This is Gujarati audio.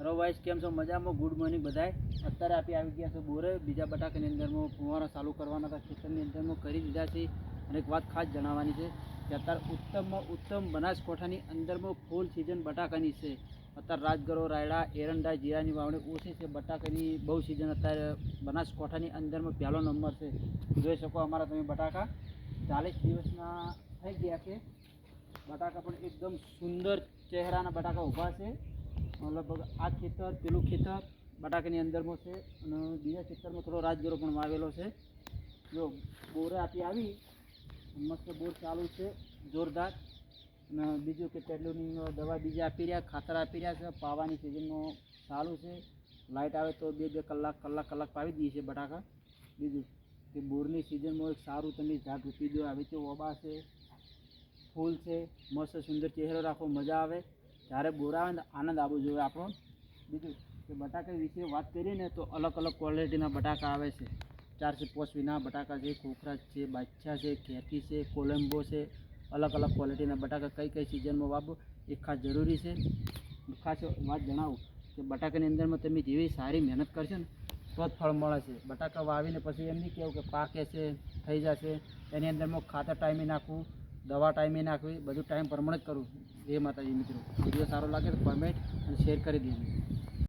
હેલો વાઇસ કેમ છો? મજામાં? ગુડ મોર્નિંગ બધાય. અત્યારે આપી આવી ગયા છે બોરે. બીજા બટાકાની અંદરમાં ફુવારા ચાલુ કરવાના હતા. ખેતરની અંદરમાં કરી દીધા છે. અને એક વાત ખાસ જણાવવાની છે કે અત્યારે ઉત્તમમાં ઉત્તમ બનાસકાંઠાની અંદરમાં ફૂલ સિઝન બટાકાની છે. અત્યારે રાજગરો, રાયડા, એરંડા, જીરાની વાવણી ઓછી છે. બટાકાની બહુ સિઝન અત્યારે બનાસકાંઠાની અંદરમાં પહેલો નંબર છે. જોઈ શકો અમારા તમે બટાકા. ચાલીસ દિવસના થઈ ગયા છે. બટાકા પણ એકદમ સુંદર ચહેરાના બટાકા ઊભા છે. લગભગ આ ખેતર, પેલું ખેતર બટાકાની અંદરમાં છે અને બીજા ખેતરમાં થોડો રાજગરો પણ વાવેલો છે. જો બોરે આપી આવી, મસ્ત બોર ચાલુ છે, જોરદાર. અને બીજું કે પેટ્રોલિંગ દવા બીજા આપી રહ્યા, ખાતર આપી રહ્યા છે, પાવાની સિઝનમાં ચાલુ છે. લાઇટ આવે તો બે બે કલાક કલાક કલાક પાવી દઈએ છે બટાકા. બીજું કે બોરની સિઝનમાં એક સારું તમે ઝાડ રૂપી દો આવે તો ઓબા છે, ફૂલ છે, મસ્ત સુંદર ચહેરો રાખો, મજા આવે. જ્યારે બોરા આવે ને આનંદ આવવો જોઈએ. આપણો બીજું કે બટાકા વિશે વાત કરીએ ને તો અલગ અલગ ક્વોલિટીના બટાકા આવે છે. ચારસો પોસવીના બટાકા છે ખોખરા છે બાદશાહ છે ખેતી છે, કોલંબો છે. અલગ અલગ ક્વોલિટીના બટાકા કઈ કઈ સિઝનમાં વાપરો એ ખાસ જરૂરી છે. ખાસ વાત જણાવું કે બટાકાની અંદરમાં તમે જેવી સારી મહેનત કરશો ને તો જ ફળ મળે છે. બટાકા વાવીને પછી એમ નહીં કહેવું કે પાકે છે, થઈ જશે. એની અંદરમાં ખાતર ટાઈમે નાખવું, દવા ટાઈમે નાખવી, બધું ટાઈમ પ્રમાણે જ કરવું. એ માતાજી મિત્રો. વીડિયો સારો લાગે તો કોમેન્ટ અને શેર કરી દેજો.